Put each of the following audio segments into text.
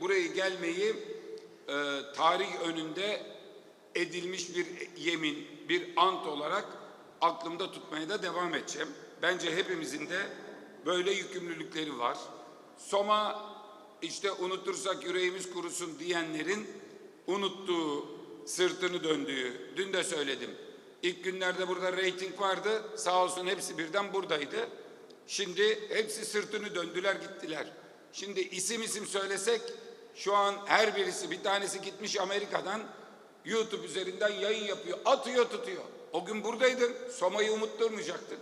buraya gelmeyi e, tarih önünde edilmiş bir yemin, bir ant olarak aklımda tutmaya da devam edeceğim. Bence hepimizin de böyle yükümlülükleri var. Soma işte unutursak yüreğimiz kurusun diyenlerin unuttuğu, sırtını döndüğü, dün de söyledim. İlk günlerde burada reyting vardı, sağ olsun hepsi birden buradaydı. Şimdi hepsi sırtını döndüler gittiler. Şimdi isim isim söylesek şu an her birisi bir tanesi gitmiş Amerika'dan YouTube üzerinden yayın yapıyor. Atıyor tutuyor. O gün buradaydın. Soma'yı unutturmayacaktın.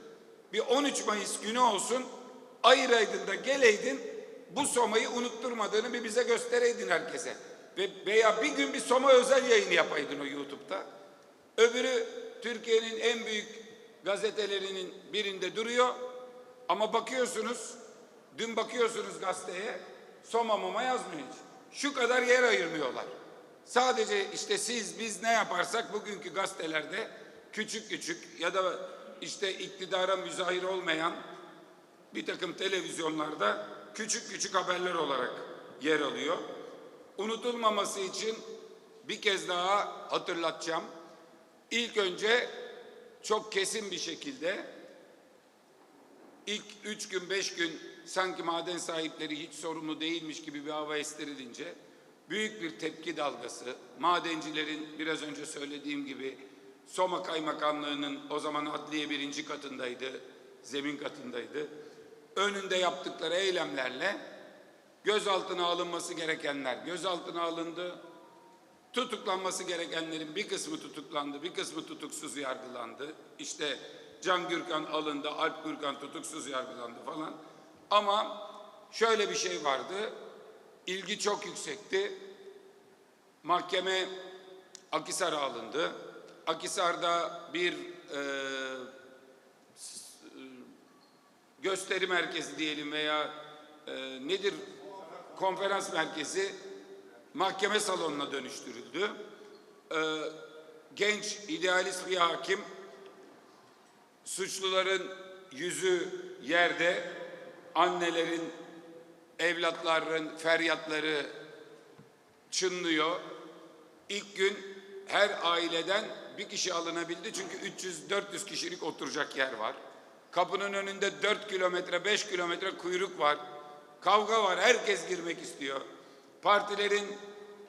Bir 13 Mayıs günü olsun ayıraydın da geleydin bu Soma'yı unutturmadığını bir bize göstereydin herkese. Ve veya bir gün bir Soma özel yayını yapaydın o YouTube'da. Öbürü Türkiye'nin en büyük gazetelerinin birinde duruyor. Ama bakıyorsunuz, dün bakıyorsunuz gazeteye, Soma mama yazmıyor hiç. Şu kadar yer ayırmıyorlar. Sadece işte siz biz ne yaparsak bugünkü gazetelerde küçük küçük ya da işte iktidara müzahir olmayan bir takım televizyonlarda küçük küçük haberler olarak yer alıyor. Unutulmaması için bir kez daha hatırlatacağım. İlk önce çok kesin bir şekilde ilk üç gün beş gün sanki maden sahipleri hiç sorumlu değilmiş gibi bir hava estirilince büyük bir tepki dalgası madencilerin biraz önce söylediğim gibi Soma Kaymakamlığı'nın o zaman adliye birinci katındaydı, zemin katındaydı. Önünde yaptıkları eylemlerle gözaltına alınması gerekenler gözaltına alındı. Tutuklanması gerekenlerin bir kısmı tutuklandı, bir kısmı tutuksuz yargılandı. İşte Can Gürkan alındı, Alp Gürkan tutuksuz yargılandı falan. Ama şöyle bir şey vardı, ilgi çok yüksekti. Mahkeme Akisar'a alındı. Akisar'da bir e, e, gösteri merkezi diyelim veya e, nedir konferans merkezi mahkeme salonuna dönüştürüldü. Ee, genç, idealist bir hakim suçluların yüzü yerde, annelerin, evlatların feryatları çınlıyor. İlk gün her aileden bir kişi alınabildi çünkü 300-400 kişilik oturacak yer var. Kapının önünde 4 kilometre, 5 kilometre kuyruk var. Kavga var, herkes girmek istiyor. Partilerin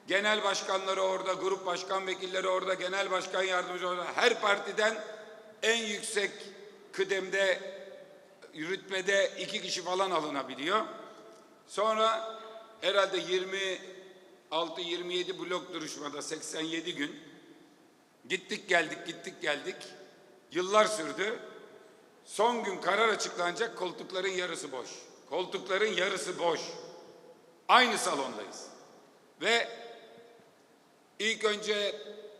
genel başkanları orada, grup başkan vekilleri orada, genel başkan yardımcıları orada. Her partiden en yüksek kıdemde, rütbede iki kişi falan alınabiliyor. Sonra herhalde 26-27 blok duruşmada 87 gün gittik geldik gittik geldik yıllar sürdü. Son gün karar açıklanacak koltukların yarısı boş. Koltukların yarısı boş. Aynı salondayız. Ve ilk önce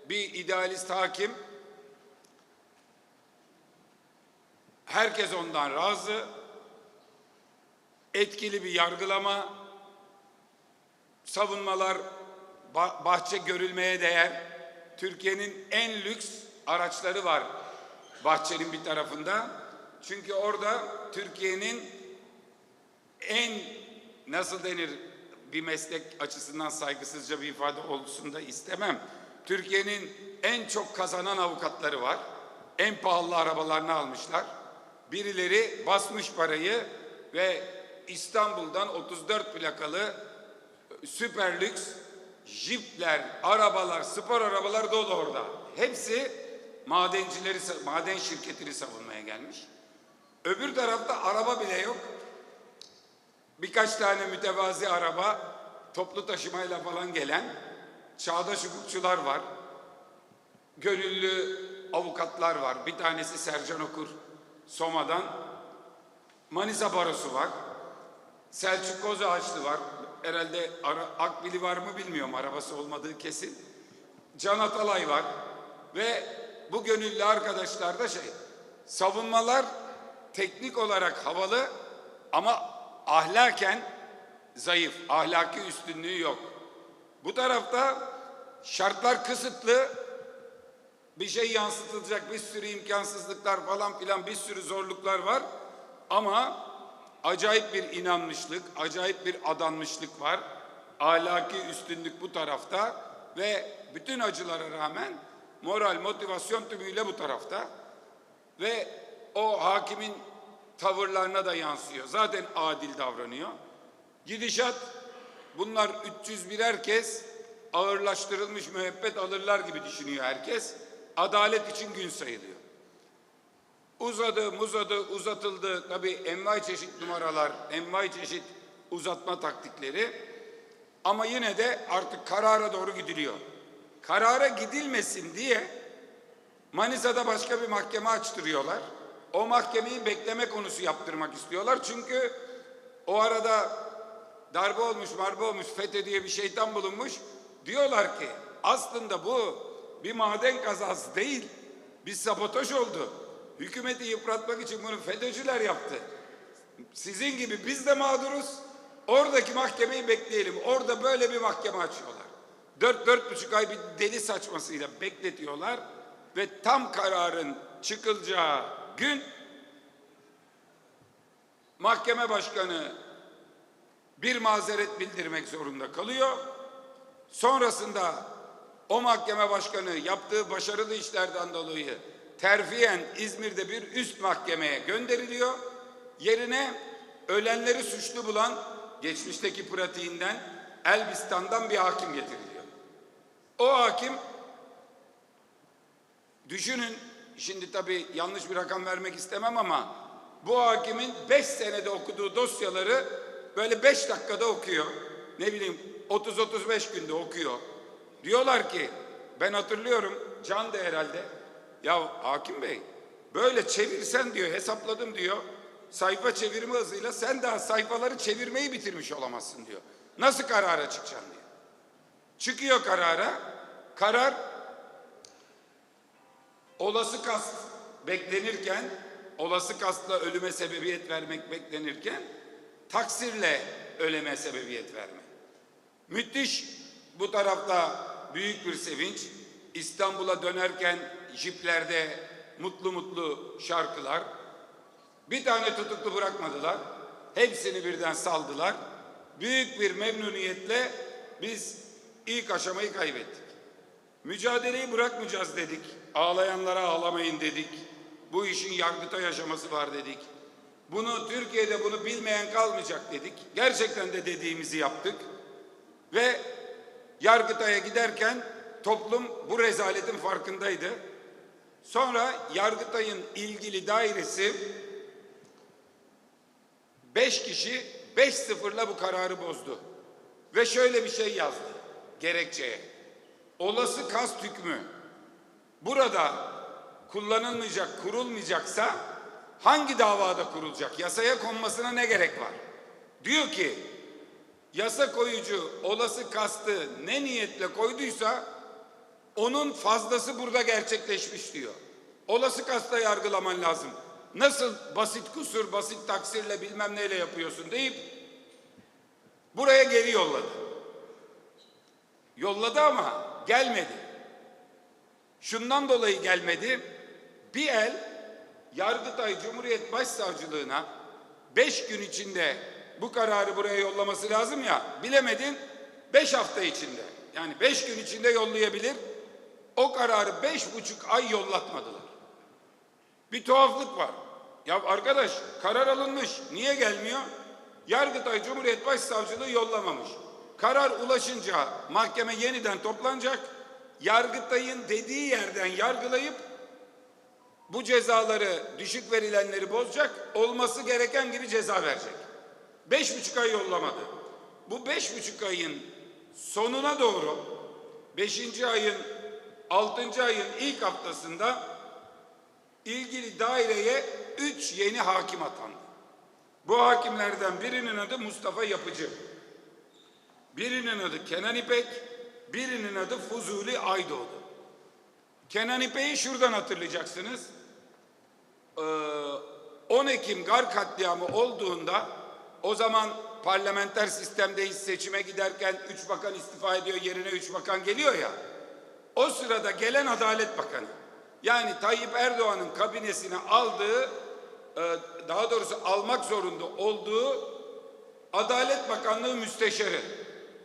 bir idealist hakim herkes ondan razı etkili bir yargılama savunmalar ba- bahçe görülmeye değer Türkiye'nin en lüks araçları var bahçenin bir tarafında çünkü orada Türkiye'nin en nasıl denir bir meslek açısından saygısızca bir ifade olsun da istemem. Türkiye'nin en çok kazanan avukatları var. En pahalı arabalarını almışlar. Birileri basmış parayı ve İstanbul'dan 34 plakalı süper lüks jipler, arabalar, spor arabalar dolu orada. Hepsi madencileri, maden şirketini savunmaya gelmiş. Öbür tarafta araba bile yok. Birkaç tane mütevazi araba, toplu taşımayla falan gelen çağdaş hukukçular var. Gönüllü avukatlar var. Bir tanesi Sercan Okur, Soma'dan. Manisa Barosu var. Selçuk Kozağaçlı var. Herhalde ara, Akbili var mı bilmiyorum. Arabası olmadığı kesin. Can Atalay var. Ve bu gönüllü arkadaşlar da şey, savunmalar teknik olarak havalı ama ahlaken zayıf, ahlaki üstünlüğü yok. Bu tarafta şartlar kısıtlı, bir şey yansıtılacak bir sürü imkansızlıklar falan filan bir sürü zorluklar var. Ama acayip bir inanmışlık, acayip bir adanmışlık var. Ahlaki üstünlük bu tarafta ve bütün acılara rağmen moral, motivasyon tümüyle bu tarafta. Ve o hakimin tavırlarına da yansıyor. Zaten adil davranıyor. Gidişat bunlar 301 herkes ağırlaştırılmış müebbet alırlar gibi düşünüyor herkes. Adalet için gün sayılıyor. Uzadı, muzadı, uzatıldı. Tabii envai çeşit numaralar, envai çeşit uzatma taktikleri. Ama yine de artık karara doğru gidiliyor. Karara gidilmesin diye Manisa'da başka bir mahkeme açtırıyorlar. O mahkemeyi bekleme konusu yaptırmak istiyorlar. Çünkü o arada darbe olmuş, marbe olmuş, FETÖ diye bir şeytan bulunmuş. Diyorlar ki aslında bu bir maden kazası değil, bir sabotaj oldu. Hükümeti yıpratmak için bunu FETÖ'cüler yaptı. Sizin gibi biz de mağduruz. Oradaki mahkemeyi bekleyelim. Orada böyle bir mahkeme açıyorlar. Dört, dört buçuk ay bir deli saçmasıyla bekletiyorlar. Ve tam kararın çıkılacağı gün mahkeme başkanı bir mazeret bildirmek zorunda kalıyor. Sonrasında o mahkeme başkanı yaptığı başarılı işlerden dolayı terfiyen İzmir'de bir üst mahkemeye gönderiliyor. Yerine ölenleri suçlu bulan geçmişteki pratiğinden Elbistan'dan bir hakim getiriliyor. O hakim düşünün şimdi tabii yanlış bir rakam vermek istemem ama bu hakimin beş senede okuduğu dosyaları böyle beş dakikada okuyor. Ne bileyim 30-35 günde okuyor. Diyorlar ki ben hatırlıyorum Can da herhalde ya hakim bey böyle çevirsen diyor hesapladım diyor sayfa çevirme hızıyla sen daha sayfaları çevirmeyi bitirmiş olamazsın diyor. Nasıl karara çıkacaksın diyor. Çıkıyor karara. Karar olası kast beklenirken, olası kastla ölüme sebebiyet vermek beklenirken taksirle öleme sebebiyet verme. Müthiş bu tarafta büyük bir sevinç. İstanbul'a dönerken jiplerde mutlu mutlu şarkılar. Bir tane tutuklu bırakmadılar. Hepsini birden saldılar. Büyük bir memnuniyetle biz ilk aşamayı kaybettik. Mücadeleyi bırakmayacağız dedik. Ağlayanlara ağlamayın dedik. Bu işin yargıta yaşaması var dedik. Bunu Türkiye'de bunu bilmeyen kalmayacak dedik. Gerçekten de dediğimizi yaptık. Ve Yargıtay'a giderken toplum bu rezaletin farkındaydı. Sonra Yargıtay'ın ilgili dairesi beş kişi beş sıfırla bu kararı bozdu. Ve şöyle bir şey yazdı gerekçeye. Olası kast hükmü burada kullanılmayacak, kurulmayacaksa hangi davada kurulacak? Yasaya konmasına ne gerek var? Diyor ki yasa koyucu olası kastı ne niyetle koyduysa onun fazlası burada gerçekleşmiş diyor. Olası kasta yargılaman lazım. Nasıl basit kusur, basit taksirle bilmem neyle yapıyorsun deyip buraya geri yolladı. Yolladı ama gelmedi. Şundan dolayı gelmedi. Bir el Yargıtay Cumhuriyet Başsavcılığına beş gün içinde bu kararı buraya yollaması lazım ya bilemedin beş hafta içinde yani beş gün içinde yollayabilir. O kararı beş buçuk ay yollatmadılar. Bir tuhaflık var. Ya arkadaş karar alınmış. Niye gelmiyor? Yargıtay Cumhuriyet Başsavcılığı yollamamış. Karar ulaşınca mahkeme yeniden toplanacak. Yargıtay'ın dediği yerden yargılayıp bu cezaları düşük verilenleri bozacak. Olması gereken gibi ceza verecek. Beş buçuk ay yollamadı. Bu beş buçuk ayın sonuna doğru beşinci ayın altıncı ayın ilk haftasında ilgili daireye üç yeni hakim atandı. Bu hakimlerden birinin adı Mustafa Yapıcı. Birinin adı Kenan İpek, birinin adı Fuzuli Aydoğdu. Kenan İpek'i şuradan hatırlayacaksınız. Ee, 10 Ekim Gar katliamı olduğunda o zaman parlamenter sistemdeyiz seçime giderken üç bakan istifa ediyor yerine üç bakan geliyor ya. O sırada gelen Adalet Bakanı yani Tayyip Erdoğan'ın kabinesine aldığı e, daha doğrusu almak zorunda olduğu Adalet Bakanlığı müsteşarı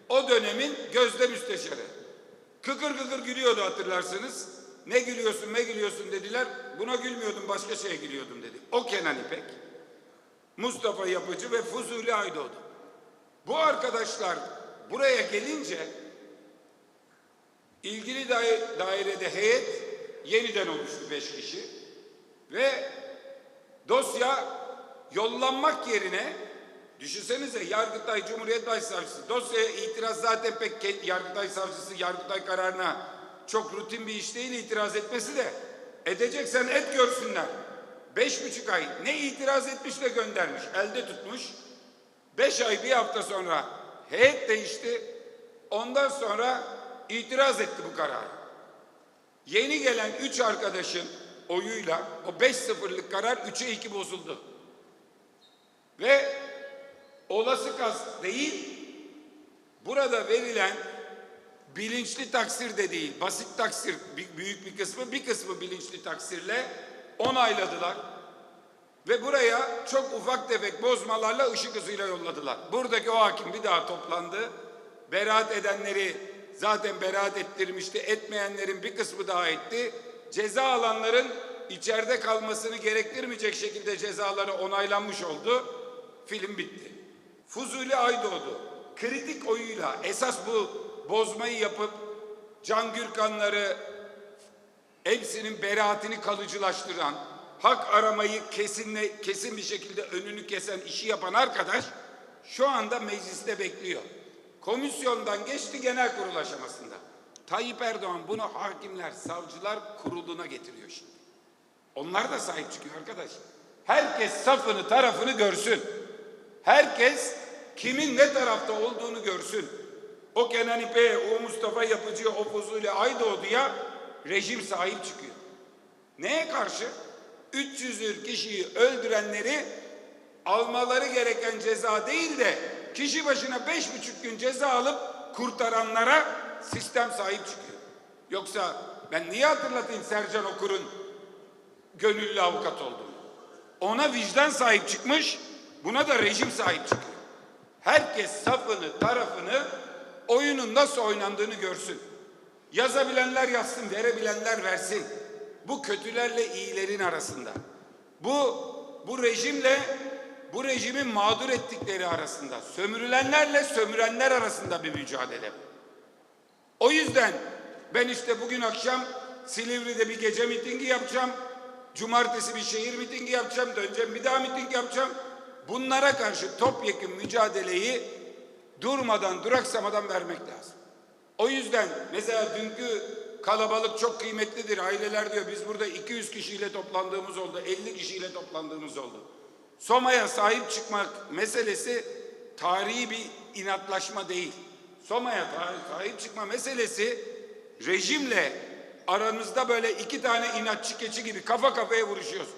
o dönemin gözde müsteşarı. Kıkır kıkır gülüyordu hatırlarsınız. Ne gülüyorsun ne gülüyorsun dediler. Buna gülmüyordum başka şeye gülüyordum dedi. O Kenan İpek, Mustafa Yapıcı ve Fuzuli Aydoğdu. Bu arkadaşlar buraya gelince ilgili dai- dairede heyet yeniden oluştu beş kişi ve dosya yollanmak yerine düşünsenize Yargıtay Cumhuriyet Başsavcısı dosyaya itiraz zaten pek Yargıtay Savcısı Yargıtay kararına çok rutin bir iş değil itiraz etmesi de edeceksen et görsünler. Beş buçuk ay ne itiraz etmiş de göndermiş elde tutmuş. Beş ay bir hafta sonra heyet değişti. Ondan sonra itiraz etti bu karara. Yeni gelen üç arkadaşın oyuyla o beş sıfırlık karar üçe iki bozuldu. Ve olası kas değil, burada verilen bilinçli taksir de değil, basit taksir büyük bir kısmı, bir kısmı bilinçli taksirle onayladılar. Ve buraya çok ufak tefek bozmalarla ışık hızıyla yolladılar. Buradaki o hakim bir daha toplandı. Beraat edenleri zaten beraat ettirmişti. Etmeyenlerin bir kısmı daha etti. Ceza alanların içeride kalmasını gerektirmeyecek şekilde cezaları onaylanmış oldu. Film bitti. Fuzuli Aydoğdu kritik oyuyla esas bu bozmayı yapıp Can Gürkanları hepsinin beraatini kalıcılaştıran, hak aramayı kesinle, kesin bir şekilde önünü kesen işi yapan arkadaş şu anda mecliste bekliyor. Komisyondan geçti genel kurul aşamasında. Tayyip Erdoğan bunu hakimler, savcılar kuruluna getiriyor şimdi. Onlar da sahip çıkıyor arkadaş. Herkes safını, tarafını görsün. Herkes kimin ne tarafta olduğunu görsün. O Kenan İpek'e, o Mustafa Yapıcı'ya, o Fuzuli Aydoğdu'ya rejim sahip çıkıyor. Neye karşı? 300 kişiyi öldürenleri almaları gereken ceza değil de kişi başına beş buçuk gün ceza alıp kurtaranlara sistem sahip çıkıyor. Yoksa ben niye hatırlatayım Sercan Okur'un gönüllü avukat olduğunu? Ona vicdan sahip çıkmış, buna da rejim sahip çıkıyor. Herkes safını, tarafını, oyunun nasıl oynandığını görsün. Yazabilenler yazsın, verebilenler versin. Bu kötülerle iyilerin arasında. Bu bu rejimle bu rejimin mağdur ettikleri arasında, sömürülenlerle sömürenler arasında bir mücadele. O yüzden ben işte bugün akşam Silivri'de bir gece mitingi yapacağım. Cumartesi bir şehir mitingi yapacağım. Döneceğim bir daha miting yapacağım. Bunlara karşı topyekun mücadeleyi durmadan, duraksamadan vermek lazım. O yüzden mesela dünkü kalabalık çok kıymetlidir. Aileler diyor biz burada 200 kişiyle toplandığımız oldu, 50 kişiyle toplandığımız oldu. Soma'ya sahip çıkmak meselesi tarihi bir inatlaşma değil. Soma'ya sahip çıkma meselesi rejimle aramızda böyle iki tane inatçı keçi gibi kafa kafaya vuruşuyoruz.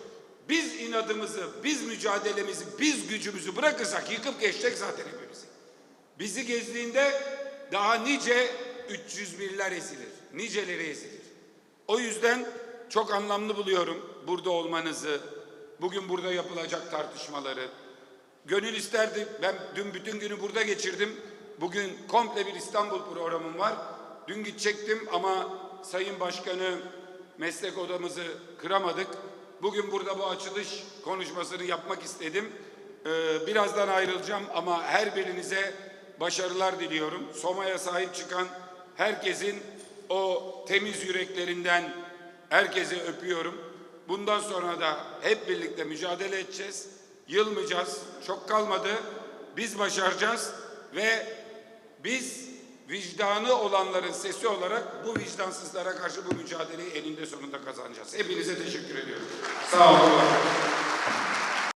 Biz inadımızı, biz mücadelemizi, biz gücümüzü bırakırsak yıkıp geçecek zaten hepimizi. Bizi gezdiğinde daha nice 301'ler ezilir. Niceleri ezilir. O yüzden çok anlamlı buluyorum burada olmanızı, bugün burada yapılacak tartışmaları. Gönül isterdi, ben dün bütün günü burada geçirdim. Bugün komple bir İstanbul programım var. Dün gidecektim ama Sayın Başkanı meslek odamızı kıramadık. Bugün burada bu açılış konuşmasını yapmak istedim. Ee, birazdan ayrılacağım ama her birinize başarılar diliyorum. Soma'ya sahip çıkan herkesin o temiz yüreklerinden herkese öpüyorum. Bundan sonra da hep birlikte mücadele edeceğiz. Yılmayacağız. Çok kalmadı. Biz başaracağız ve biz vicdanı olanların sesi olarak bu vicdansızlara karşı bu mücadeleyi eninde sonunda kazanacağız. Hepinize teşekkür ediyorum. Sağ olun.